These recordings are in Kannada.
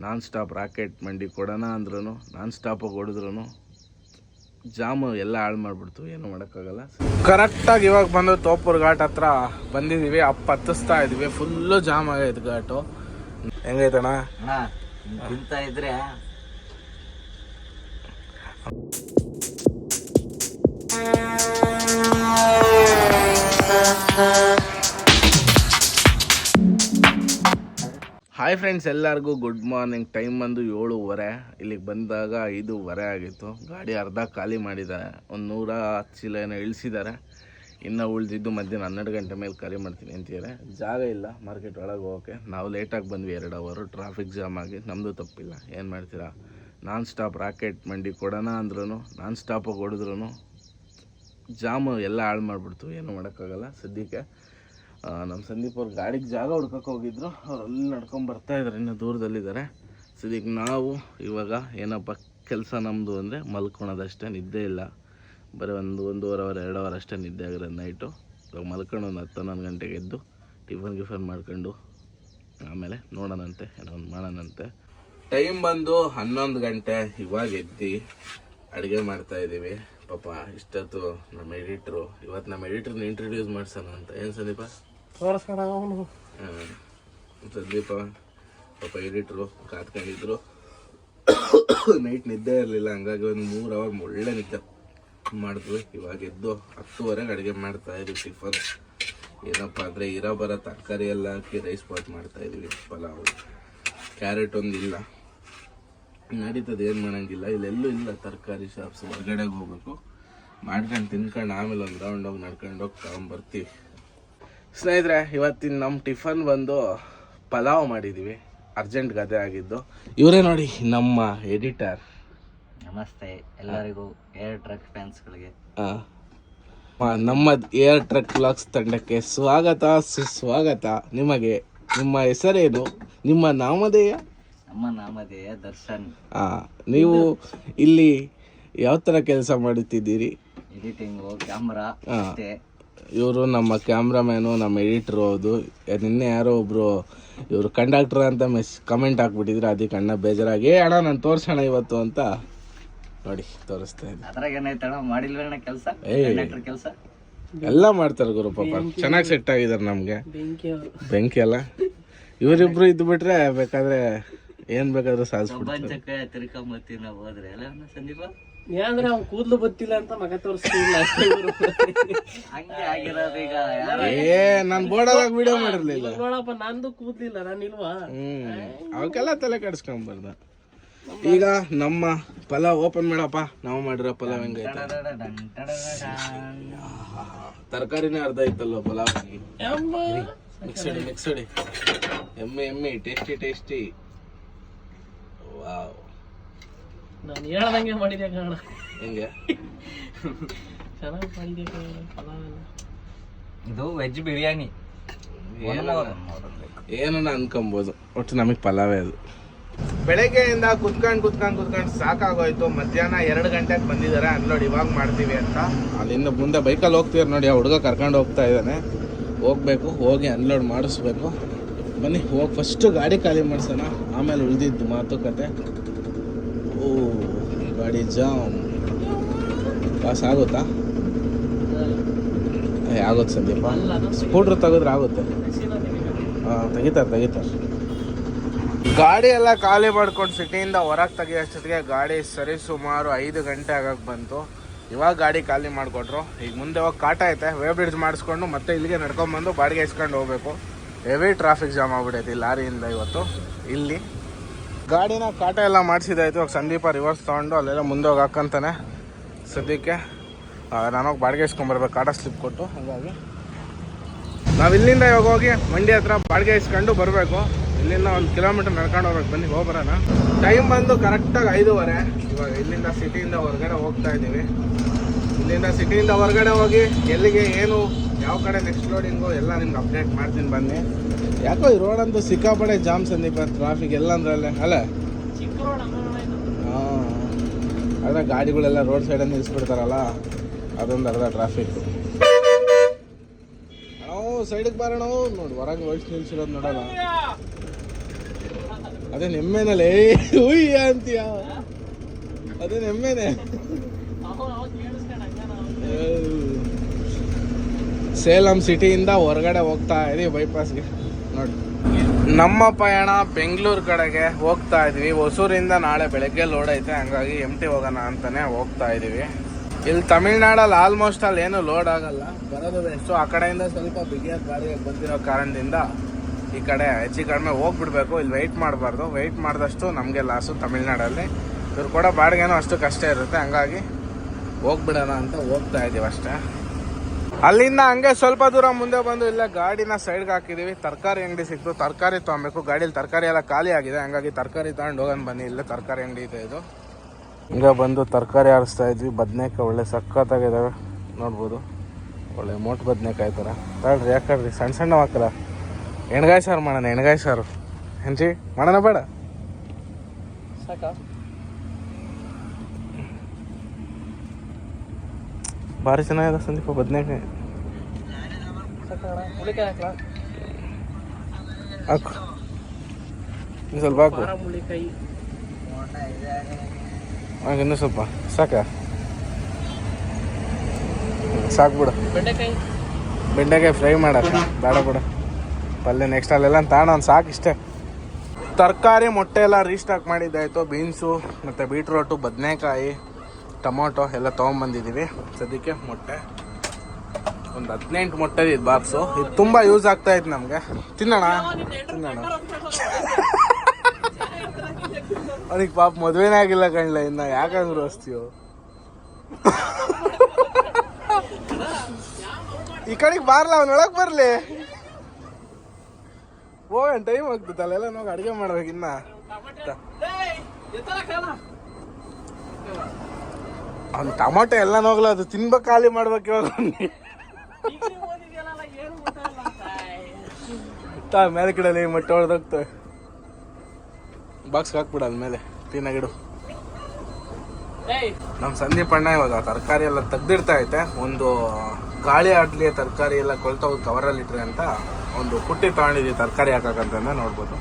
ನಾನ್ ಸ್ಟಾಪ್ ರಾಕೆಟ್ ಮಂಡಿ ಕೊಡೋಣ ಅಂದ್ರೂ ನಾನ್ ಸ್ಟಾಪಾಗಿ ಹೊಡೆದ್ರು ಜಾಮು ಎಲ್ಲ ಹಾಳು ಮಾಡಿಬಿಡ್ತು ಏನು ಮಾಡೋಕ್ಕಾಗಲ್ಲ. ಕರೆಕ್ಟಾಗಿ ಇವಾಗ ಬಂದು ತೋಪುರ್ ಘಾಟ್ ಹತ್ರ ಬಂದಿದ್ದೀವಿ ಅಪ್ಪ ಹತ್ತಿಸ್ತಾ ಇದ್ದೀವಿ ಫುಲ್ಲು ಜಾಮ್ ಆಗೈತೆ ಘಾಟು. ಹೆಂಗೈತಣ ತಿಂತ ಇದ್ರೆ ಹಾಯ್ ಫ್ರೆಂಡ್ಸ್ ಎಲ್ಲರಿಗೂ ಗುಡ್ ಮಾರ್ನಿಂಗ್ ಟೈಮ್ ಬಂದು ಏಳುವರೆ. ಇಲ್ಲಿಗೆ ಬಂದಾಗ ಐದೂವರೆ ಆಗಿತ್ತು. ಗಾಡಿ ಅರ್ಧ ಖಾಲಿ ಮಾಡಿದ್ದಾರೆ ಒಂದು ನೂರ ಹತ್ತು ಚೀಲ ಏನೋ ಇಳಿಸಿದ್ದಾರೆ ಇನ್ನೂ ಉಳಿದಿದ್ದು ಮಧ್ಯಾಹ್ನ ಹನ್ನೆರಡು ಗಂಟೆ ಮೇಲೆ ಖಾಲಿ ಮಾಡ್ತೀನಿ ಅಂತಿದ್ದಾರೆ ಜಾಗ ಇಲ್ಲ ಮಾರ್ಕೆಟ್ ಒಳಗೆ ಹೋಗೋಕ್ಕೆ. ನಾವು ಲೇಟಾಗಿ ಬಂದ್ವಿ ಎರಡು ಅವರು ಟ್ರಾಫಿಕ್ ಜಾಮ್ ಆಗಿ. ನಮ್ಮದು ತಪ್ಪಿಲ್ಲ. ಏನು ಮಾಡ್ತೀರಾ? ನಾನ್ ಸ್ಟಾಪ್ ರಾಕೆಟ್ ಮಂಡಿ ಕೊಡೋಣ ಅಂದ್ರೂ ನಾನ್ ಸ್ಟಾಪಾಗಿ ಹೊಡೆದ್ರು ಜಾಮು ಎಲ್ಲ ಹಾಳು ಮಾಡಿಬಿಡ್ತು. ಏನು ಮಾಡೋಕ್ಕಾಗಲ್ಲ. ಸದ್ಯಕ್ಕೆ ನಮ್ಮ ಸಂದೀಪ್ ಅವ್ರು ಗಾಡಿಗೆ ಜಾಗ ಹುಡ್ಕಕ್ಕೆ ಹೋಗಿದ್ರು. ಅವ್ರು ಅಲ್ಲಿ ನಡ್ಕೊಂಡು ಬರ್ತಾ ಇದ್ದಾರೆ ಇನ್ನೂ ದೂರದಲ್ಲಿದ್ದಾರೆ. ಸದ್ಯಕ್ಕೆ ನಾವು ಇವಾಗ ಏನಪ್ಪ ಕೆಲಸ ನಮ್ಮದು ಅಂದರೆ ಮಲ್ಕೊಳೋದಷ್ಟೇ, ನಿದ್ದೆ ಇಲ್ಲ. ಬರೀ ಒಂದು ಒಂದೂವರೆ ಅವರ್ ಎರಡು ಅವರ್ ಅಷ್ಟೇ ನಿದ್ದೆ ಆಗಿರೋದು ನೈಟು. ಇವಾಗ ಮಲ್ಕೊಂಡು ಒಂದು ಹತ್ತು, ಹನ್ನೊಂದು ಗಂಟೆಗೆ ಎದ್ದು ಟಿಫನ್, ಗಿಫನ್ ಮಾಡ್ಕೊಂಡು ಆಮೇಲೆ ನೋಡೋಣಂತೆ, ಏನೋ ಒಂದು ಮಾಡೋಣಂತೆ. ಟೈಮ್ ಬಂದು ಹನ್ನೊಂದು ಗಂಟೆ, ಇವಾಗ ಎದ್ದು ಅಡುಗೆ ಮಾಡ್ತಾ ಇದ್ದೀವಿ. ಪಾಪ ಇಷ್ಟೊತ್ತು ನಮ್ಮ ಎಡಿಟ್ರು ಇವತ್ತು ನಮ್ಮ ಎಡಿಟ್ರನ್ನ ಇಂಟ್ರೊಡ್ಯೂಸ್ ಮಾಡ್ಸೋಣ ಅಂತ. ಏನು ಸಂದೀಪ? ತೋರಿಸ್ಕೊಣ ಅವನು. ಸಂದೀಪ ಪಾಪ ಎಡಿಟ್ರು ಕಾತ್ಕೊಂಡಿದ್ರು ನೈಟ್ ನಿದ್ದೆ ಇರಲಿಲ್ಲ ಹಂಗಾಗಿ ಒಂದು ಮೂರು ಅವರ್ ಒಳ್ಳೆ ನಿದ್ದೆ ಮಾಡಿದ್ವಿ. ಇವಾಗ ಎದ್ದು ಹತ್ತುವರೆಗೆ ಅಡುಗೆ ಮಾಡ್ತಾ ಇದೀವಿ ಟಿಫನ್ ಏನಪ್ಪ ಅಂದರೆ ಇರೋ ಬರೋ ತರಕಾರಿ ಎಲ್ಲ ಹಾಕಿ ರೈಸ್ ಪಾಟ್ ಮಾಡ್ತಾ ಇದೀವಿ. ಪಲಾವು. ಕ್ಯಾರೆಟ್ ಒಂದು ಇಲ್ಲ ನಡೀತದೆ ಏನು ಮಾಡಂಗಿಲ್ಲ. ಇಲ್ಲೆಲ್ಲೂ ಇಲ್ಲ ತರಕಾರಿ ಶಾಪ್ಸ್ ಹೊರಗಡೆಗೆ ಹೋಗ್ಬೇಕು. ಮಾಡ್ಕೊಂಡು ತಿನ್ಕೊಂಡು ಆಮೇಲೆ ಒಂದು ರೌಂಡ್ ಹೋಗಿ ನಡ್ಕೊಂಡು ಹೋಗಿ ತಗೊಂಬರ್ತೀವಿ ಸ್ನೇಹಿತರೆ ಇವತ್ತಿನ ನಮ್ಮ ಟಿಫನ್ ಬಂದು ಪಲಾವ್ ಮಾಡಿದ್ದೀವಿ ಅರ್ಜೆಂಟ್ ಗದೆ ಆಗಿದ್ದು. ಇವರೇ ನೋಡಿ ನಮ್ಮ ಎಡಿಟರ್. ನಮಸ್ತೆ. ಎಲ್ಲರಿಗೂ ಏರ್ ಟ್ರಕ್ ಫ್ಯಾನ್ಸ್ಗಳಿಗೆ. ನಮ್ಮ ಏರ್ ಟ್ರಕ್ ಬ್ಲಾಗ್ಸ್ ತಂಡಕ್ಕೆ ಸ್ವಾಗತ ಸುಸ್ವಾಗತ. ನಿಮಗೆ ನಿಮ್ಮ ಹೆಸರೇನು? ನಿಮ್ಮ ನಾಮಧೇಯ? ನಮ್ಮ ನಾಮಧೇಯ ದರ್ಶನ್. ಆ, ನೀವು ಇಲ್ಲಿ ಯಾವ ಥರ ಕೆಲಸ ಮಾಡುತ್ತಿದ್ದೀರಿ? ಎಡಿಟಿಂಗು ಕ್ಯಾಮ್ರಾ ಹಾ. ಅಷ್ಟೇ. ಇವರು ನಮ್ಮ ಕ್ಯಾಮ್ರಾಮ್ಯಾನು ನಮ್ಮ ಎಡಿಟ್ರು ಹೌದು. ನಿನ್ನೆ ಯಾರೋ ಒಬ್ರು ಇವರು ಕಂಡಕ್ಟರ್ ಅಂತ ಮೆಸ್ ಕಮೆಂಟ್ ಹಾಕ್ಬಿಟ್ಟಿದ್ರು. ಅದಕ್ಕೆ ಅಣ್ಣ ಬೇಜಾರಾಗಿ ಏ ಅಣ್ಣ ನಾನು ತೋರ್ಸೋಣ ಇವತ್ತು ಅಂತ ನೋಡಿ ತೋರಿಸ್ತಾ ಇದ್ದೀನಿ. ಅದ್ರಾಗ ಏನೈತೆ ಮಾಡಿಲ್ವೇನ ಕೆಲಸ. ಕಂಡಕ್ಟರ್ ಕೆಲಸ? ಎಲ್ಲ ಮಾಡ್ತಾರೆ ಗುರು ಪಾಪ. ಚೆನ್ನಾಗಿ ಸೆಟ್ ಆಗಿದ್ದಾರೆ ನಮಗೆ. ಬೆಂಕಿ ಅವರು. ಬೆಂಕಿ ಅಲ್ಲ? ಇವರಿಬ್ರು ಇದ್ದು ಬಿಟ್ರೆ ಬೇಕಾದ್ರೆ ಏನ್ ಬೇಕಾದ್ರೂ ಸಾಧಿಸ್ಬಿಡ್ತಾರೆ ಪ್ರಪಂಚಕ್ಕೆ ನಾವು ಹೋದ್ರೆ ಅಲ್ಲ ಅಣ್ಣ ಸಂದೀಪ? ಏನಂದ್ರೆ ಅವ್ನ್ ಕೂದ್ಲು ಬತ್ತಿಲ್ಲ ಅಂತ ಮಗ ತೋರಿಸ್ತಿಲ್ಲ. ಅಷ್ಟೇ ಇವ್ರು. ಹಂಗೆ ಆಗಿರೋದು ಈಗ ಯಾರು? ಏ ನಾನು ಬೋರ್ಡಾಗ ವಿಡಿಯೋ ಮಾಡಿರ್ಲಿಲ್ಲ. ನೋಡಪ್ಪ ನಂದು ಕೂದ್ಲಿಲ್ಲ ನಾನು ಇಲ್ವಾ? ಹ್ಮ್. ಅವಕ್ಕೆಲ್ಲ ತಲೆ ಕೆಡಿಸ್ಕೊಂಬಾರ್ದ. ಈಗ ನಮ್ಮ ಪಲಾವ್ ಓಪನ್ ಮಾಡಪ್ಪ. ನಾವು ಮಾಡಿರೋ ಪಲಾವ್ ಹೆಂಗೈತೆ. ತರಕಾರಿನೇ ಅರ್ಧ ಇತ್ತಲ್ವ ಪಲಾವ್ ಯಮ್ಮ. ಮಿಕ್ಸಡಿ ಮಿಕ್ಸಡಿ ಎಮ್ಮೆ ಎಮ್ಮೆ ಟೇಸ್ಟಿ ಟೇಸ್ಟಿ ವಾವ್ ನಾನು ಹೇಳ್ದಂಗೆ ಮಾಡಿದೆ ಕಾರಣ ಹೆಂಗೆ? ಚೆನ್ನಾಗಿ ಮಾಡಿದೆ ಕಾರಣ ಪಲಾವ್ ಎಲ್ಲ. ಇದು ವೆಜ್ ಬಿರಿಯಾನಿ. ಏನನ್ನ ಅನ್ಕೊಬೋದು? ಒಟ್ಟು ನಮಗೆ ಪಲಾವೇ ಅದು. ಬೆಳಗ್ಗೆಯಿಂದ ಕುತ್ಕೊಂಡು ಕುತ್ಕೊಂಡು ಕುತ್ಕೊಂಡು ಸಾಕಾಗೋಯ್ತು. ಮಧ್ಯಾಹ್ನ ಎರಡು ಗಂಟೆಗೆ ಬಂದಿದ್ದಾರೆ ಅನ್ಲೋಡ್ ಇವಾಗ ಮಾಡ್ತೀವಿ ಅಂತ. ಅಲ್ಲಿಂದ ಮುಂದೆ ಬೈಕಲ್ಲಿ ಹೋಗ್ತೀವಿ. ನೋಡಿ ಆ ಹುಡುಗ ಕರ್ಕೊಂಡು ಹೋಗ್ತಾ ಇದ್ದಾನೆ. ಹೋಗ್ಬೇಕು. ಹೋಗಿ ಅನ್ಲೋಡ್ ಮಾಡಿಸ್ಬೇಕು. ಬನ್ನಿ, ಹೋಗಿ ಫಸ್ಟು ಗಾಡಿ ಖಾಲಿ ಮಾಡಿಸೋಣ. ಆಮೇಲೆ ಉಳಿದಿದ್ದು ಮಾತುಕತೆ ಓ, ಗಾಡಿ ಜಾಮ್. ಪಾಸ್ ಆಗುತ್ತಾ? ಆಗುತ್ತೆ ಸಂದೀಪ. ಸ್ಕೂಟ್ರ್ ತೆಗೆದ್ರೆ ಆಗುತ್ತೆ. ಹಾಂ, ತೆಗಿತಾರೆ ತೆಗಿತಾರೆ. ಗಾಡಿ ಎಲ್ಲ ಖಾಲಿ ಮಾಡ್ಕೊಂಡು ಸಿಟಿಯಿಂದ ಹೊರಗೆ ತೆಗಿಯೋಷ್ಟೊತ್ತಿಗೆ ಗಾಡಿ ಸರಿ ಸುಮಾರು ಐದು ಗಂಟೆ ಆಗಕ್ಕೆ ಬಂತು. ಇವಾಗ ಗಾಡಿ ಖಾಲಿ ಮಾಡಿಕೊಟ್ರು. ಈಗ ಮುಂದೆ ಹೋಗಿ ಕಾಟ ಐತೆ. ವೇ ಬ್ರಿಡ್ಜ್ ಮಾಡಿಸ್ಕೊಂಡು ಮತ್ತೆ ಇಲ್ಲಿಗೆ ನಡ್ಕೊಂಬಂದು ಬಾಡಿಗೆ ಇಸ್ಕೊಂಡು ಹೋಗ್ಬೇಕು. ಹೆವಿ ಟ್ರಾಫಿಕ್ ಜಾಮ್ ಆಗ್ಬಿಟ್ಟೈತಿ ಲಾರಿಯಿಂದ ಇವತ್ತು. ಇಲ್ಲಿ ಗಾಡಿನ ಕಾಟ ಎಲ್ಲ ಮಾಡಿಸಿದಾಯ್ತು. ಇವಾಗ ಸಂದೀಪ ರಿವರ್ಸ್ ತೊಗೊಂಡು ಅಲ್ಲೆಲ್ಲ ಮುಂದೆ ಹೋಗಿ ಹಾಕಂತಾನೆ ಸದ್ಯಕ್ಕೆ. ನಾನು ಬಾಡಿಗೆ ಇಸ್ಕೊಂಬರ್ಬೇಕು. ಕಾಟ ಸ್ಲಿಪ್ ಕೊಟ್ಟು. ಹಾಗಾಗಿ ನಾವು ಇಲ್ಲಿಂದ ಇವಾಗ ಹೋಗಿ ಮಂಡಿ ಹತ್ರ ಬಾಡಿಗೆ ಇಸ್ಕೊಂಡು ಬರಬೇಕು. ಇಲ್ಲಿಂದ ಒಂದು ಕಿಲೋಮೀಟರ್ ನಡ್ಕೊಂಡು ಹೋಗ್ಬೇಕು. ಬನ್ನಿ ಹೋಗ್ಬರೋಣ ಟೈಮ್ ಬಂದು ಕರೆಕ್ಟಾಗಿ ಐದೂವರೆ. ಇವಾಗ ಇಲ್ಲಿಂದ ಸಿಟಿಯಿಂದ ಹೊರಗಡೆ ಹೋಗ್ತಾ ಇದ್ದೀವಿ ಇಲ್ಲಿಂದ ಸಿಟಿಯಿಂದ ಹೊರಗಡೆ ಹೋಗಿ ಎಲ್ಲಿಗೆ ಏನು ಯಾವ ಕಡೆ ನೆಕ್ಸ್ಟ್ ಲೋಡಿಂಗು ಎಲ್ಲ ನಿಮ್ಗೆ ಅಪ್ಡೇಟ್ ಮಾಡ್ತೀನಿ ಬನ್ನಿ. ಯಾಕೋ ಈ ರೋಡ್ ಅಂತೂ ಸಿಕ್ಕಾಪಡೆ ಜಾಮ್ ಸಂದೀಪ ಟ್ರಾಫಿಕ್ ಎಲ್ಲ ಅಂದ್ರಲ್ಲೇ ಅಲ್ಲ ಹಾಂ. ಆದರೆ ಗಾಡಿಗಳೆಲ್ಲ ರೋಡ್ ಸೈಡಲ್ಲಿ ನಿಲ್ಲಿಸ್ಬಿಡ್ತಾರಲ್ಲ ಅದೊಂದು ಅರ್ಧ ಟ್ರಾಫಿಕ್ ನಾವು ಸೈಡಿಗೆ ಬರೋಣ ನೋಡಿ ಹೊರಗೆ ಹೊಲ್ಸ್ ನಿಲ್ಸಿರೋದು ನೋಡೋಣ. ಅದೇ ನೆಮ್ಮೆನಲ್ಲಿ. ಉಯ್ಯ ಅಂತೀಯ? ಅದೇ ನೆಮ್ಮೆನೆ. ಸೇಲಂ ಸಿಟಿಯಿಂದ ಹೊರಗಡೆ ಹೋಗ್ತಾ ಇದೀವಿ ಬೈಪಾಸ್ಗೆ. ನೋಡಿ. ನಮ್ಮ ಪಯಣ ಬೆಂಗಳೂರು ಕಡೆಗೆ ಹೋಗ್ತಾ ಇದೀವಿ. ಹೊಸೂರಿಂದ ನಾಳೆ ಬೆಳಗ್ಗೆ ಲೋಡ್ ಐತೆ. ಹಂಗಾಗಿ ಎಂ ಟಿ ಹೋಗೋಣ ಅಂತಾನೆ ಹೋಗ್ತಾ ಇದೀವಿ. ಇಲ್ಲಿ ತಮಿಳ್ನಾಡಲ್ಲಿ ಆಲ್ಮೋಸ್ಟ್ ಅಲ್ಲಿ ಏನು ಲೋಡ್ ಆಗಲ್ಲ. ಬರೋದು ಎಷ್ಟು ಆ ಕಡೆಯಿಂದ ಸ್ವಲ್ಪ ಬಿಗಿಯ ಗಾಡಿ ಬಂದಿರೋ ಕಾರಣದಿಂದ ಈ ಕಡೆ ಹೆಚ್ಚು ಕಡಿಮೆ ಹೋಗ್ಬಿಡ್ಬೇಕು. ಇಲ್ಲಿ ವೆಯ್ಟ್ ಮಾಡಬಾರ್ದು. ವೆಯ್ಟ್ ಮಾಡಿದಷ್ಟು ನಮಗೆ ಲಾಸು ತಮಿಳ್ನಾಡಲ್ಲಿ. ಇವ್ರು ಕೂಡ ಬಾಡಿಗೆನೂ ಅಷ್ಟು ಕಷ್ಟ ಇರುತ್ತೆ. ಹಂಗಾಗಿ ಹೋಗ್ಬಿಡೋಣ ಅಂತ ಹೋಗ್ತಾ ಇದ್ದೀವಿ ಅಷ್ಟೇ. ಅಲ್ಲಿಂದ ಹಂಗೆ ಸ್ವಲ್ಪ ದೂರ ಮುಂದೆ ಬಂದು ಇಲ್ಲ ಗಾಡಿನ ಸೈಡ್ಗೆ ಹಾಕಿದೀವಿ. ತರಕಾರಿ ಅಂಗಡಿ ಸಿಕ್ತು. ತರಕಾರಿ ತೊಗೊಬೇಕು. ಗಾಡೀಲಿ ತರಕಾರಿ ಎಲ್ಲ ಖಾಲಿ ಆಗಿದೆ. ಹಂಗಾಗಿ ತರಕಾರಿ ತಗೊಂಡು ಹೋಗೋಣ ಬನ್ನಿ. ಇಲ್ಲೇ ತರಕಾರಿ ಅಂಗಡಿ ಇದೆ ಇದು. ಹಿಂಗೆ ಬಂದು ತರಕಾರಿ ಆರಿಸ್ತಾ ಇದ್ವಿ. ಬದನೇಕಾಯಿ ಒಳ್ಳೆ ಸಖತ್ತಾಗಿದ್ದಾವೆ ನೋಡ್ಬೋದು. ಒಳ್ಳೆ ಮೋಟ್ ಬದನೇಕಾಯಿ ಥರ. ತಗೊಳ್ರಿ, ಯಾಕಡ್ರಿ? ಸಣ್ಣ ಸಣ್ಣ ಹಾಕಲ್ಲ ಎಣ್ಗಾಯಿ ಸಾರು ಮಾಡೋಣ ಎಣ್ಗಾಯಿ ಸಾರು. ಹೆಂಚಿ ಮಾಡೋಣ ಬೇಡ? ಸಾಕ? ಭಾರಿ ಚೆನ್ನಾಗಿದೆ ಸಂದೀಪ ಬದನೇಕಾಯಿ ಹಾಕು. ಸ್ವಲ್ಪ ಹಾಕು. ಹಾಗೆ ಇನ್ನೂ ಸ್ವಲ್ಪ. ಸಾಕ? ಸಾಕು ಬಿಡು. ಬೆಂಡೆಕಾಯಿ ಬೆಂಡೆಕಾಯಿ ಫ್ರೈ ಮಾಡಕ ಬೇಡ ಬಿಡ. ಪಲ್ಯ ನೆಕ್ಸ್ಟ್ ಅಲ್ಲೆಲ್ಲ ತಾಣ ಒಂದು ಸಾಕು ಇಷ್ಟೇ. ತರಕಾರಿ ಮೊಟ್ಟೆ ಎಲ್ಲ ರೀಸ್ಟಾಕ್ ಮಾಡಿದ್ದಾಯಿತು. ಬೀನ್ಸು ಮತ್ತು ಬೀಟ್ರೋಟು ಬದನೆಕಾಯಿ. ಟೊಮೊಟೊ ಎಲ್ಲ ತೊಗೊಂಬಂದಿದ್ದೀವಿ ಸದ್ಯಕ್ಕೆ ಮೊಟ್ಟೆ. ಒಂದು ಹದಿನೆಂಟು ಮೊಟ್ಟೆ ಇದು ಬಾಕ್ಸು. ಇದು ತುಂಬ ಯೂಸ್ ಆಗ್ತಾ ಇತ್ತು ನಮಗೆ. ತಿನ್ನೋಣ? ತಿನ್ನೋಣ. ಅವನಿಗೆ ಪಾಪ ಮದುವೆನೇ ಆಗಿಲ್ಲ ಕಣ್ಲ, ಇನ್ನ ಯಾಕಂದ್ರು ಅಸ್ತೀಯೋ ಈ ಕಡೆಗೆ ಬಾರ್ಲ, ಅವ್ನ ಒಳಗೆ ಬರ್ಲಿ. ಹೋಗೋಣ ಟೈಮ್ ಆಗ್ತದಲ್ಲ ಎಲ್ಲ ನಾವು, ಅಡುಗೆ ಮಾಡ್ಬೇಕು ಇನ್ನ. ಅವ್ನು ಟಮಾಟೆ ಎಲ್ಲ ನೋಗ್ಲ ಅದು ತಿನ್ಬೇಕು ಖಾಲಿ ಮಾಡ್ಬೇಕು. ತಾ, ಮೇಲೆ ಕಡೆಯಲ್ಲಿ ಮೊಟ್ಟೆ ಹೊಡೆದೋಗ್ತವೆ ಬಾಕ್ಸ್ ಹಾಕ್ಬಿಡ ಮೇಲೆ. ಕ್ಲೀನಾಗಿಡು ನಮ್ಮ ಸಂದೀಪ್ ಅಣ್ಣ ಇವಾಗ ತರಕಾರಿ ಎಲ್ಲ ತೆಗ್ದಿಡ್ತಾ ಐತೆ. ಒಂದು ಗಾಳಿ ಆಡ್ಲಿ ತರಕಾರಿ ಎಲ್ಲ ಕೊಳ್ತೋಗಿ ಕವರಲ್ಲಿ ಇಟ್ರಿ ಅಂತ ಒಂದು ಪುಟ್ಟಿ ತಗೊಂಡಿದ್ವಿ ತರಕಾರಿ ಹಾಕಕ್ಕಂತಂದ್ರೆ ನೋಡ್ಬೋದು.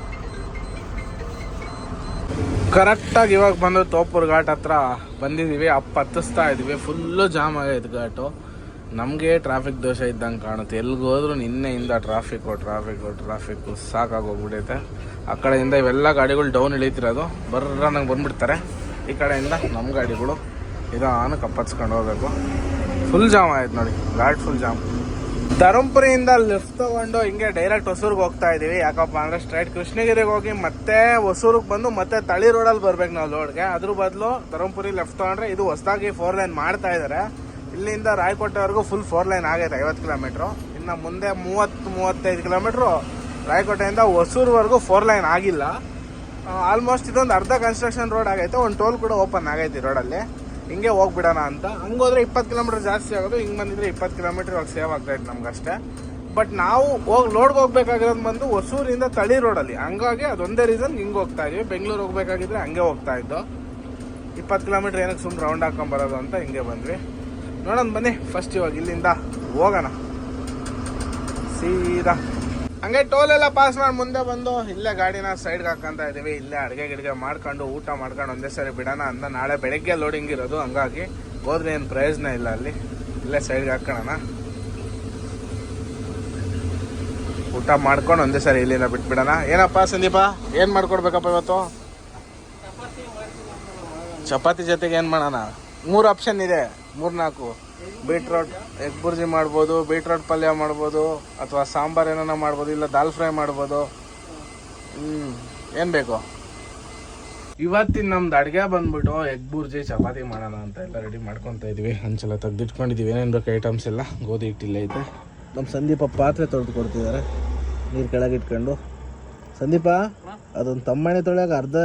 ಕರೆಕ್ಟಾಗಿ ಇವಾಗ ಬಂದು ತೋಪುರ್ ಘಾಟ್ ಹತ್ರ ಬಂದಿದ್ದೀವಿ ಅಪ್ಪ ಹತ್ತಿಸ್ತಾ ಇದ್ದೀವಿ ಫುಲ್ಲು ಜಾಮ್ ಆಗೈತೆ ಘಾಟು. ನಮಗೆ ಟ್ರಾಫಿಕ್ ದೋಷ ಇದ್ದಂಗೆ ಕಾಣುತ್ತೆ. ಎಲ್ಲಿಗೋದ್ರೂ ನಿನ್ನೆಯಿಂದ ಟ್ರಾಫಿಕ್ಕು ಟ್ರಾಫಿಕ್ಕು ಟ್ರಾಫಿಕ್ಕು ಸಾಕಾಗೋಗ್ಬಿಟ್ಟೈತೆ ಆ ಕಡೆಯಿಂದ ಇವೆಲ್ಲ ಗಾಡಿಗಳು ಡೌನ್ ಇಳಿತಿರೋದು. ಬರ್ರ ನಂಗೆ ಬಂದ್ಬಿಡ್ತಾರೆ. ಈ ಕಡೆಯಿಂದ ನಮ್ಮ ಗಾಡಿಗಳು ನಿಧಾನ ಕಪ್ಪಚ್ಕೊಂಡು ಹೋಗ್ಬೇಕು. ಫುಲ್ ಜಾಮ್ ಆಯ್ತು ನೋಡಿ. ಘಾಟ್ ಫುಲ್ ಜಾಮ್ ಧರ್ಮಪುರಿಯಿಂದ ಲೆಫ್ಟ್ ತಗೊಂಡು ಹಿಂಗೆ ಡೈರೆಕ್ಟ್ ಹೊಸೂರ್ಗೆ ಹೋಗ್ತಾ ಇದೀವಿ. ಯಾಕಪ್ಪ ಅಂದ್ರೆ ಸ್ಟ್ರೈಟ್ ಕೃಷ್ಣಗಿರಿಗೆ ಹೋಗಿ ಮತ್ತೆ ಹೊಸೂರಿಗೆ ಬಂದು ಮತ್ತೆ ತಳಿ ರೋಡಲ್ಲಿ ಬರ್ಬೇಕು ನಾವು ಲೋಡ್ಗೆ ಅದ್ರ ಬದಲು ಧರ್ಮಪುರಿ ಲೆಫ್ಟ್ ತಗೊಂಡ್ರೆ ಇದು ಹೊಸದಾಗಿ ಫೋರ್ ಲೈನ್ ಮಾಡ್ತಾ ಇದ್ದಾರೆ ಇಲ್ಲಿಂದ ರಾಯಕೋಟೆವರೆಗೂ ಫುಲ್ ಫೋರ್ ಲೈನ್ ಆಗೈತೆ, ಐವತ್ತು ಕಿಲೋಮೀಟ್ರು ಇನ್ನು ಮುಂದೆ ಮೂವತ್ತು, ಮೂವತ್ತೈದು ಕಿಲೋಮೀಟ್ರು ರಾಯಕೋಟೆಯಿಂದ ಹೊಸೂರ್ವರೆಗೂ ಫೋರ್ ಲೈನ್ ಆಗಿಲ್ಲ. ಆಲ್ಮೋಸ್ಟ್ ಇದೊಂದು ಅರ್ಧ ಕನ್ಸ್ಟ್ರಕ್ಷನ್ ರೋಡ್ ಆಗೈತೆ. ಒಂದು ಟೋಲ್ ಕೂಡ ಓಪನ್ ಆಗೈತೆ ರೋಡಲ್ಲಿ ಹಿಂಗೆ ಹೋಗ್ಬಿಡೋಣ ಅಂತ. ಹಂಗೋದ್ರೆ ಇಪ್ಪತ್ತು ಕಿಲೋಮೀಟರ್ ಜಾಸ್ತಿ ಆಗೋದು, ಹಿಂಗೆ ಬಂದಿದ್ರೆ ಇಪ್ಪತ್ತು ಕಿಲೋಮೀಟರ್ ಇವಾಗ ಸೇವ್ ಆಗ್ತಾಯಿತ್ತು ನಮ್ಗಷ್ಟೇ ಬಟ್ ನಾವು ಹೋಗಿ ಲೋಡ್ಗೆ ಹೋಗ್ಬೇಕಾಗಿರೋದು ಬಂದು ಹೊಸೂರಿಂದ ತಳಿ ರೋಡಲ್ಲಿ ಹಂಗಾಗಿ ಅದೊಂದೇ ರೀಸನ್ ಹಿಂಗೆ ಹೋಗ್ತಾ ಇದೀವಿ. ಬೆಂಗಳೂರು ಹೋಗ್ಬೇಕಾಗಿದ್ರೆ ಹಂಗೆ ಹೋಗ್ತಾ ಇದ್ದು. ಇಪ್ಪತ್ತು ಕಿಲೋಮೀಟ್ರ್ ಏನಕ್ಕೆ ಸುಮ್ಮನೆ ರೌಂಡ್ ಹಾಕೊಂಬರೋದು ಅಂತ ಹಿಂಗೆ ಬಂದ್ವಿ. ನೋಡೋಣ ಬನ್ನಿ ಫಸ್ಟ್ ಇವಾಗ ಇಲ್ಲಿಂದ ಹೋಗೋಣ. ಸೀದಾ. ಹಂಗೆ ಟೋಲ್ ಎಲ್ಲ ಪಾಸ್ ಮಾಡಿ ಮುಂದೆ ಬಂದು ಇಲ್ಲೇ ಗಾಡಿನ ಸೈಡ್ಗೆ ಹಾಕೊಂತ ಇದೀವಿ. ಇಲ್ಲೇ ಅಡುಗೆ ಗಿಡಗೆ ಮಾಡ್ಕೊಂಡು ಊಟ ಮಾಡ್ಕೊಂಡು ಒಂದೇ ಸರಿ ಬಿಡೋಣ ಅಂತ ನಾಳೆ ಬೆಳಗ್ಗೆ ಲೋಡಿಂಗ್ ಇರೋದು. ಹಂಗಾಗಿ ಹೋದ್ರೆ ಏನು ಪ್ರಯೋಜನ ಇಲ್ಲ ಅಲ್ಲಿ. ಇಲ್ಲೇ ಸೈಡ್ಗೆ ಹಾಕೋಣ. ಊಟ ಮಾಡ್ಕೊಂಡು ಒಂದೇ ಸರಿ ಇಲ್ಲಿಂದ ಬಿಟ್ಬಿಡೋಣ. ಏನಪ್ಪ ಸಂದೀಪ, ಏನು ಮಾಡ್ಕೊಡ್ಬೇಕಪ್ಪ ಇವತ್ತು? ಚಪಾತಿ ಜೊತೆಗೆ ಏನು ಮಾಡೋಣ? ಮೂರು ಆಪ್ಷನ್ ಇದೆ. ಮೂರು ನಾಲ್ಕು ಬೀಟ್ರೋಟ್ ಎಗ್ ಬುರ್ಜಿ ಮಾಡ್ಬೋದು, ಬೀಟ್ರೋಟ್ ಪಲ್ಯ ಮಾಡ್ಬೋದು, ಅಥವಾ ಸಾಂಬಾರ್ ಏನಾನ ಮಾಡ್ಬೋದು, ಇಲ್ಲ ದಾಲ್ ಫ್ರೈ ಮಾಡ್ಬೋದು. ಹ್ಞೂ ಏನು ಬೇಕು? ಇವತ್ತಿನ ನಮ್ದು ಅಡುಗೆ ಬಂದ್ಬಿಟ್ಟು ಎಗ್ ಬುರ್ಜಿ, ಚಪಾತಿ ಮಾಡೋಣ ಅಂತ ಎಲ್ಲ ರೆಡಿ ಮಾಡ್ಕೊತಾ ಇದೀವಿ. ಹಂಚೆಲ್ಲ ತೆಗ್ದಿಟ್ಕೊಂಡಿದ್ದೀವಿ ಏನೇನು ಬೇಕು ಐಟಮ್ಸ್ ಎಲ್ಲ? ಗೋಧಿ ಹಿಟ್ಟಿಲ್ಲ ಐತೆ. ನಮ್ಮ ಸಂದೀಪ ಪಾತ್ರೆ ತೊಳೆದು ಕೊಡ್ತಿದ್ದಾರೆ ನೀರು ಕೆಳಗೆ ಇಟ್ಕೊಂಡು. ಸಂದೀಪ, ಅದೊಂದು ತಮ್ಮಣೆ ತೊಳೆಯಾಗ ಅರ್ಧ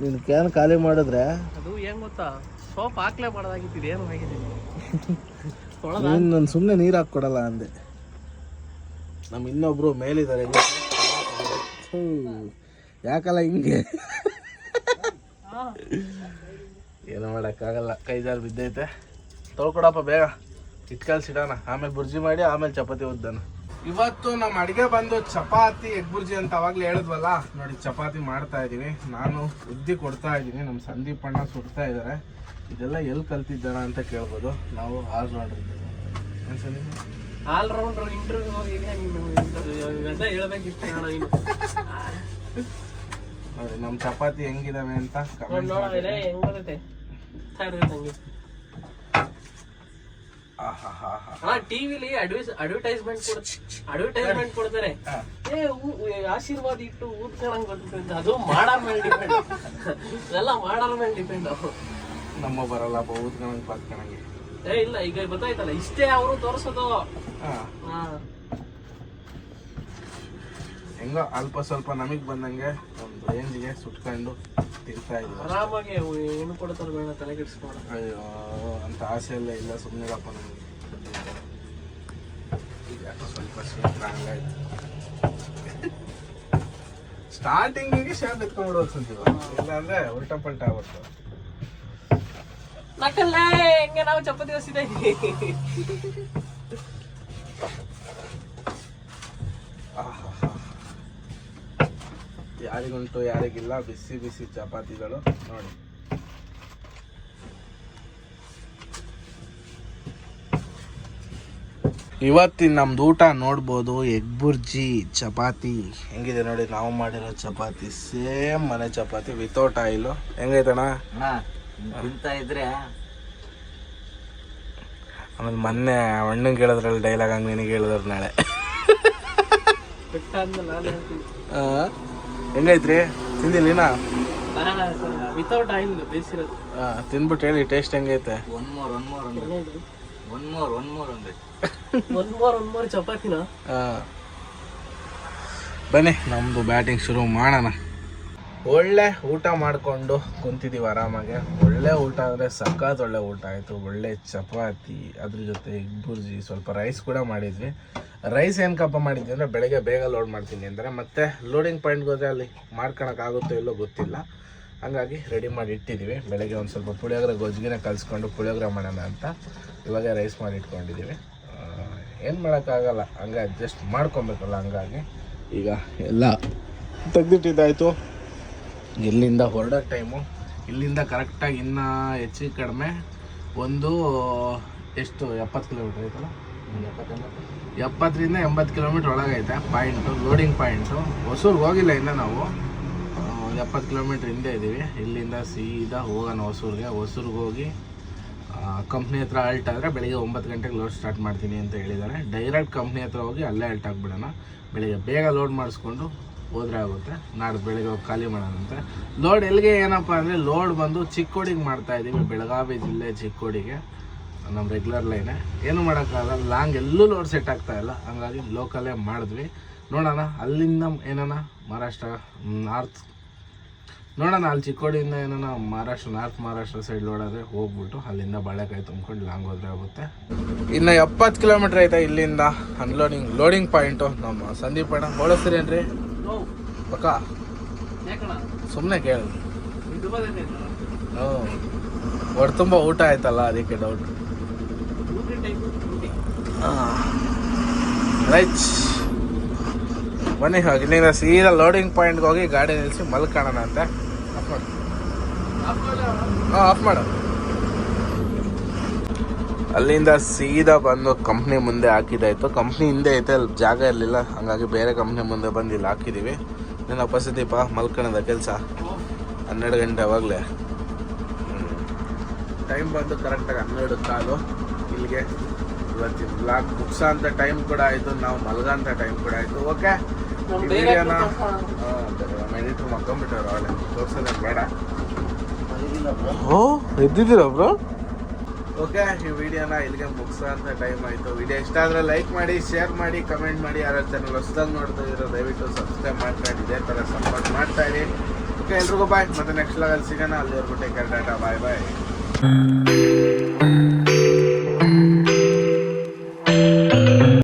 ನೀನು ಕ್ಯಾನ್ ಖಾಲಿ ಮಾಡಿದ್ರೆ ಅದು ಏನ್ ಗೊತ್ತಾ? ಸೋಪ್ ಹಾಕ್ಲೇ ಮಾಡೋದಾಗಿತ್ತು ಏನು ಆಗಿದ್ದೀನಿ ತೊಳೆದ ನೀನು ನಾನು ಸುಮ್ಮನೆ ನೀರು ಹಾಕ್ಕೊಡಲ್ಲ ಅಂದೆ. ನಮ್ಮ ಇನ್ನೊಬ್ರು ಮೇಲಿದ್ದಾರೆ ಯಾಕಲ್ಲ ಹಿಂಗೆ? ಏನು ಮಾಡೋಕ್ಕಾಗಲ್ಲ. ಕೈ ಜಾರು ಬಿದ್ದೈತೆ. ತೊಳ್ಕೊಡಪ್ಪ ಬೇಗ. ಇಟ್ಕಲ್ಸಿಡೋಣ ಆಮೇಲೆ ಬುರ್ಜಿ ಮಾಡಿ ಆಮೇಲೆ ಚಪಾತಿ ಒದ್ದಾನ. ಇವತ್ತು ನಮ್ಮ ಅಡಿಗೆ ಬಂದು ಚಪಾತಿ ಎಗ್ ಬುರ್ಜಿ ಅಂತ ಅವಾಗಲೇ ಹೇಳಿದ್ವಲ್ಲ? ನೋಡಿ ಚಪಾತಿ ಮಾಡ್ತಾ ಇದ್ದೀನಿ ನಾನು ಉದ್ದಿ ಕೊಡ್ತಾ ಇದ್ದೀನಿ ನಮ್ಮ ಸಂದೀಪ್ ಅಣ್ಣ ಸುಡ್ತಾ ಇದ್ದಾರೆ ಇದೆಲ್ಲ ಎಲ್ಲಿ ಕಲ್ತಿದ್ದಾರ ಅಂತ ಕೇಳ್ಬೋದು. ನಾವು ಆಲ್ ರೌಂಡರ್ ಅನ್ಸಲಿ ರೌಂಡರ್ ಇಂಟರ್ವ್ಯೂ ನಮ್ ನೀನು ಇವೆಲ್ಲ ಹೇಳ್ಬೇಕಿತ್ತು ನೀನು ನೋಡಿ ನಮ್ಮ ಚಪಾತಿ ಹೆಂಗಿದಾವೆ ಅಂತ ನೋಡ್ ಕಮೆಂಟ್ ನೋಡಿದ್ರೆ ಹೆಂಗ್ ಬರುತ್ತೆ? ಹಂಗೆ. ಹಾ ಟಿವಿಲಿ ಅಡ್ವೈಸ್ ಅಡ್ವರ್ಟೈಸ್ಮೆಂಟ್ ಅಡ್ವರ್ಟೈಸ್ಮೆಂಟ್ ಕೊಡ್ತಾರೆ. ಏ ಆಶೀರ್ವಾದ ಇಟ್ಟು ಊದ್ಕೊಳಂಗ್ ಬರ್ತದೆ ಅದು ಮಾಡೋ ಮೇಲೆ ಡಿಪೆಂಡ್ ಎಲ್ಲ ಮಾಡಾರ ಮೇಲೆ ಡಿಪೆಂಡ್ ನಮ್ಮ ಬರಲ್ಲ ಊದ್ಕಣಂಗೆ ಪಾತ್ಕಣಂಗೆ ಏ ಇಲ್ಲ ಈಗ ಗೊತ್ತಾಯ್ತಲ್ಲ ಇಷ್ಟೇ ಅವರು ತೋರಿಸೋದು. ಹೆಂಗೋ ಅಲ್ಪ ಸ್ವಲ್ಪ ನಮಗ್ ಬಂದಂಗೆ ಒಂದು ರೇಂಜ್ಗೆ ಸುಟ್ಕೊಂಡು ತಿಂತಾ ಇದ್ವಿ ಆರಾಮಾಗಿ ಏನು ಕೊಡ್ತಾರೆ ಬೇಡ ತಲೆ ಕೆಡಿಸ್ಕೊಂಡು. ಅಯ್ಯೋ ಅಂತ ಆಸೆ ಎಲ್ಲ ಇಲ್ಲ ಸುಮ್ಮನಿರಪ್ಪ ನಮಗೆ. ಯಾಕೋ ಸ್ವಲ್ಪ ಸ್ಟ್ರಾಂಗ್ ಆಯ್ತು. ಸ್ಟಾರ್ಟಿಂಗಿಗೆ ಶಾಪ್ ಎತ್ಕೊಂಡ್ಬಿಡೋದು ಇಲ್ಲ ಅಂದ್ರೆ ಉಲ್ಟಾ ಪಲ್ಟಾ ಆಗ್ಬಿಡ್ತು ನಕ್ಕಲ್ಲೇ ಹೆಂಗೆ ನಾವು ಚಪಾತಿ ಹೊಸಿದೆ. ಯಾರಿಗುಂಟು ಯಾರಿಗಿಲ್ಲ ಬಿಸಿ ಬಿಸಿ ಚಪಾತಿಗಳು ನೋಡಿ. ಇವತ್ತಿನ ನಮ್ದು ಊಟ ನೋಡ್ಬೋದು ಎಗ್ ಬುರ್ಜಿ ಚಪಾತಿ. ಹೆಂಗಿದೆ ನೋಡಿ ನಾವು ಮಾಡಿರೋ ಚಪಾತಿ ಸೇಮ್ ಮನೆ ಚಪಾತಿ ವಿತೌಟ್ ಆಯಿಲು ಹೆಂಗೈತಣ್ಣ? ಅಣ್ಣ ತಿಂತ ಇದ್ರೆ ಆಮೇಲೆ ಮೊನ್ನೆ ಅಣ್ಣಂಗೆ ಕೇಳಿದ್ರಲ್ಲಿ ಡೈಲಾಗ್ ಹಂಗೆ ನಿನಗೆ ಹೇಳಿದ್ರು ನಾಳೆ? ಹೆಂಗೈತ್ರಿ? ತಿಂದಿಲ್ಲ ವಿತೌಟ್ ಆಯಿಲ್ ಬೇಯಿಸಿರೋದು. ತಿಂದ್ಬಿಟ್ಟು ಹೇಳಿ ಟೇಸ್ಟ್ ಹೆಂಗೈತೆ? ಒನ್ ಮೋರ್ ಒನ್ ಮೋರ್ ಅಂದ್ರೆ. ಒನ್ ಮೋರ್ ಒನ್ ಮೋರ್ ಅಂದ್ರೆ. ಒನ್ ಮೂರ್ ಒನ್ ಮೂರ್ ಚಪಾತಿನ? ಆ. ಬನ್ನಿ ನಮ್ದು ಬ್ಯಾಟಿಂಗ್ ಶುರು ಮಾಡೋಣ. ಒಳ್ಳೆ ಊಟ ಮಾಡಿಕೊಂಡು ಕುಂತಿದ್ದೀವಿ ಆರಾಮಾಗೆ. ಒಳ್ಳೆ ಊಟ ಅಂದರೆ ಸಖತ್ ಒಳ್ಳೆ ಊಟ ಆಯಿತು. ಒಳ್ಳೆ ಚಪಾತಿ, ಅದ್ರ ಜೊತೆ ಎಗ್ ಬುರ್ಜಿ ಸ್ವಲ್ಪ ರೈಸ್ ಕೂಡ ಮಾಡಿದ್ವಿ. ರೈಸ್ ಏನು ಕಪ್ಪ ಮಾಡಿದ್ವಿ ಅಂದರೆ ಬೆಳಗ್ಗೆ ಬೇಗ ಲೋಡ್ ಮಾಡ್ತೀನಿ ಅಂದರೆ ಮತ್ತೆ ಲೋಡಿಂಗ್ ಪಾಯಿಂಟ್ಗೋದ್ರೆ ಅಲ್ಲಿ ಮಾಡ್ಕೊಳಕ್ಕಾಗುತ್ತೋ ಇಲ್ಲೋ ಗೊತ್ತಿಲ್ಲ. ಹಂಗಾಗಿ ರೆಡಿ ಮಾಡಿ ಇಟ್ಟಿದ್ದೀವಿ ಬೆಳಗ್ಗೆ ಒಂದು ಸ್ವಲ್ಪ ಪುಳಿಯೋಗರೆ ಗೊಜ್ಜಿಗೆನೆ ಕಲಿಸ್ಕೊಂಡು ಪುಳಿಯೋಗರೆ ಮಾಡೋಣ ಅಂತ ಇವಾಗ ರೈಸ್ ಮಾಡಿ ಇಟ್ಕೊಂಡಿದ್ದೀವಿ ಏನು ಮಾಡೋಕ್ಕಾಗಲ್ಲ ಹಂಗೆ ಅಡ್ಜಸ್ಟ್ ಮಾಡ್ಕೊಬೇಕಲ್ಲ ಹಂಗಾಗಿ. ಈಗ ಎಲ್ಲ ತೆಗ್ದಿಟ್ಟಿದ್ದಾಯಿತು. ಇಲ್ಲಿಂದ ಹೊರಡೋ ಟೈಮು. ಇಲ್ಲಿಂದ ಕರೆಕ್ಟಾಗಿ ಇನ್ನೂ ಹೆಚ್ಚು ಕಡಿಮೆ ಒಂದು, ಎಷ್ಟು, ಎಪ್ಪತ್ತು ಕಿಲೋಮೀಟ್ರ್ ಐತಲ್ಲ ಎಪ್ಪತ್ತರಿಂದ ಎಂಬತ್ತು ಕಿಲೋಮೀಟ್ರ್ ಒಳಗೈತೆ ಪಾಯಿಂಟು ಲೋಡಿಂಗ್ ಪಾಯಿಂಟು ಹೊಸೂರ್ಗೆ ಹೋಗಿಲ್ಲ ಇನ್ನು ನಾವು. ಎಪ್ಪತ್ತು ಕಿಲೋಮೀಟ್ರ್ ಹಿಂದೆ ಇದ್ದೀವಿ ಇಲ್ಲಿಂದ ಸೀದಾ ಹೋಗೋಣ ಹೊಸೂರಿಗೆ. ಹೊಸೂರ್ಗೆ ಹೋಗಿ ಕಂಪ್ನಿ ಹತ್ರ ಅಲ್ಟ್ ಆದರೆ ಬೆಳಿಗ್ಗೆ ಒಂಬತ್ತು ಗಂಟೆಗೆ ಲೋಡ್ ಸ್ಟಾರ್ಟ್ ಮಾಡ್ತೀನಿ ಅಂತ ಹೇಳಿದ್ದಾರೆ. ಡೈರೆಕ್ಟ್ ಕಂಪ್ನಿ ಹತ್ರ ಹೋಗಿ ಅಲ್ಲೇ ಅಲ್ಟ್ ಆಗಿಬಿಡೋಣ. ಬೆಳಿಗ್ಗೆ ಬೇಗ ಲೋಡ್ ಮಾಡಿಸ್ಕೊಂಡು ಹೋದ್ರೆ ಆಗುತ್ತೆ. ನಾಡ್ದು ಬೆಳಿಗ್ಗೆ ಹೋಗಿ ಖಾಲಿ ಮಾಡೋಣಂತೆ ಲೋಡ್ ಎಲ್ಲಿಗೆ ಏನಪ್ಪ ಅಂದರೆ, ಲೋಡ್ ಬಂದು ಚಿಕ್ಕೋಡಿಗೆ ಮಾಡ್ತಾ ಇದ್ದೀವಿ, ಬೆಳಗಾವಿ ಜಿಲ್ಲೆ ಚಿಕ್ಕೋಡಿಗೆ ನಮ್ಮ ರೆಗ್ಯುಲರ್ ಲೈನೇ ಏನು ಮಾಡೋಕ್ಕಾಗಲ್ಲ, ಲಾಂಗ್ ಎಲ್ಲೂ ಲೋಡ್ ಸೆಟ್ ಆಗ್ತಾ ಇಲ್ಲ. ಹಂಗಾಗಿ ಲೋಕಲ್ಲೇ ಮಾಡಿದ್ವಿ. ನೋಡೋಣ, ಅಲ್ಲಿಂದ ಏನಾನ, ಮಹಾರಾಷ್ಟ್ರ ನಾರ್ತ್ ನೋಡೋಣ, ಅಲ್ಲಿ ಚಿಕ್ಕೋಡಿಯಿಂದ ಏನಾನ, ಮಹಾರಾಷ್ಟ್ರ ನಾರ್ತ್ ಮಹಾರಾಷ್ಟ್ರ ಸೈಡ್ ಲೋಡಾದರೆ ಹೋಗ್ಬಿಟ್ಟು ಅಲ್ಲಿಂದ ಬಾಳೆಕಾಯಿ ತುಂಬ್ಕೊಂಡು ಲಾಂಗ್ ಹೋದ್ರೆ ಆಗುತ್ತೆ. ಇನ್ನು ಎಪ್ಪತ್ತು ಕಿಲೋಮೀಟ್ರ್ ಐತೆ ಇಲ್ಲಿಂದ ಅನ್ಲೋಡಿಂಗ್ ಲೋಡಿಂಗ್ ಪಾಯಿಂಟು ನಮ್ಮ ಸಂದೀಪ್ ಅಣ್ಣ ಓಡಿಸ್ತೀರೇನ್ರಿ ನೋ ಪಕ್ಕ? ಯಾಕಣ ಸುಮ್ಮನೆ ಕೇಳಿ. ಹ್ಞೂ ಹೊಟ್ಟೆ ತುಂಬ ಊಟ ಆಯ್ತಲ್ಲ ಅದಕ್ಕೆ ಡೌಟ್ ರೈಚ್. ರೈಟ್ ಬನ್ನಿ ಹೋಗಿ ನೀನು ಸೀದಾ ಲೋಡಿಂಗ್ ಪಾಯಿಂಟ್ಗೆ ಹೋಗಿ ಗಾಡಿ ನಿಲ್ಲಿಸಿ ಮಲ್ಕೊಳ್ಳೋಣ ಅಂತೆ. ಆಫ್ ಮಾಡು. ಹಾಂ ಆಫ್ ಮಾಡು. ಅಲ್ಲಿಂದ ಸೀದಾ ಬಂದು ಕಂಪ್ನಿ ಮುಂದೆ ಹಾಕಿದಾಯ್ತು ಕಂಪ್ನಿ ಹಿಂದೆ ಐತೆ ಅಲ್ಲಿ ಜಾಗ ಇರಲಿಲ್ಲ. ಹಂಗಾಗಿ ಬೇರೆ ಕಂಪ್ನಿ ಮುಂದೆ ಬಂದು ಇಲ್ಲಿ ಹಾಕಿದ್ದೀವಿ ನಿನ್ನ ಉಪಸ್ಥಿತಿಪ್ಪ ಮಲ್ಕಣದ ಕೆಲಸ. ಹನ್ನೆರಡು ಗಂಟೆ ಅವಾಗಲೇ ಟೈಮ್ ಬಂದು ಕರೆಕ್ಟಾಗಿ ಹನ್ನೆರಡು ಕಾಲು. ಇಲ್ಲಿಗೆ ಇವತ್ತಿನ ಬ್ಲಾಗ್ ಬುಕ್ಸ ಅಂತ ಟೈಮ್ ಕೂಡ ಆಯಿತು. ನಾವು ಮಲಗಂತ ಟೈಮ್ ಕೂಡ ಆಯಿತು. ಓಕೆ ವಿಡಿಯೋನ ಎಡಿಟ್ರ್ ಮಕ್ಕೊಂಬಿಟ್ಟವ್ರು ಅವಳೆ. ತೋರ್ಸೋದೇ ಬೇಡ. ಓ ಎದ್ದಿದ್ದೀರಾ ಬ್ರೋ? ಓಕೆ ಈ ವಿಡಿಯೋನ ಇಲ್ಲಿಗೆ ಮುಗ್ಸೋ ಅಂತ ಟೈಮ್ ಆಯಿತು. ವಿಡಿಯೋ ಇಷ್ಟ ಆದರೆ ಲೈಕ್ ಮಾಡಿ ಶೇರ್ ಮಾಡಿ ಕಮೆಂಟ್ ಮಾಡಿ. ಯಾರು ಚಾನಲ್ ಹೊಸ್ದಾಗಿ ನೋಡ್ತಾ ಇರೋ ದಯವಿಟ್ಟು ಸಬ್ಸ್ಕ್ರೈಬ್ ಮಾಡ್ಕೊಂಡು ಇದೇ ಥರ ಸಪೋರ್ಟ್ ಮಾಡ್ತಾ ಇರಿ. ಓಕೆ ಎಲ್ರಿಗೂ ಬಾಯ್ ಮತ್ತೆ ನೆಕ್ಸ್ಟ್ ಲೆವೆಲ್ ಸಿಗೋಣ. ಅಲ್ಲಿ ಟೇಕ್ ಕೇರ್ ಡಾಟಾ ಬಾಯ್ ಬಾಯ್